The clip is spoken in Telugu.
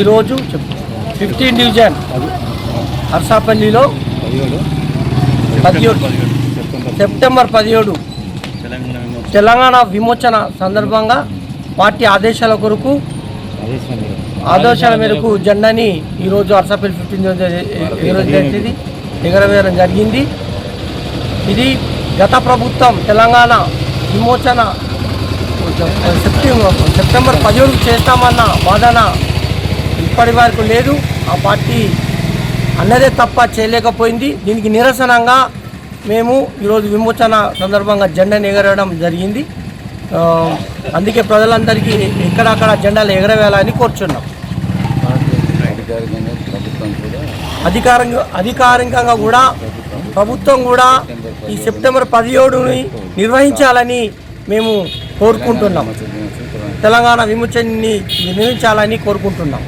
ఈరోజు ఫిఫ్టీన్ డివిజన్ హర్సాపల్లిలో పదిహేడు. సెప్టెంబర్ పదిహేడు. తెలంగాణ విమోచన సందర్భంగా పార్టీ ఆదేశాల కొరకు ఆదేశాల మేరకు జెండాని ఈరోజు హర్సాపల్లి ఫిఫ్టీన్ జరిగింది. ఎగరవేయడం జరిగింది. ఇది గత ప్రభుత్వం తెలంగాణ విమోచన సెప్టెంబర్ సెప్టెంబర్ పదిహేడుకు చేస్తామన్న వాదన ఇప్పటి వరకు లేదు. ఆ పార్టీ అన్నదే తప్ప చేయలేకపోయింది. దీనికి నిరసనంగా మేము ఈరోజు విమోచన సందర్భంగా జెండాను ఎగరడం జరిగింది. అందుకే ప్రజలందరికీ ఎక్కడక్కడ జెండాలు ఎగరవేయాలని కోరుచున్నాం. అధికారికంగా అధికారంగా అధికారికంగా కూడా ప్రభుత్వం కూడా ఈ సెప్టెంబర్ పదిహేడుని నిర్వహించాలని మేము కోరుకుంటున్నాం. తెలంగాణ విమోచనని నిర్వహించాలని కోరుకుంటున్నాం.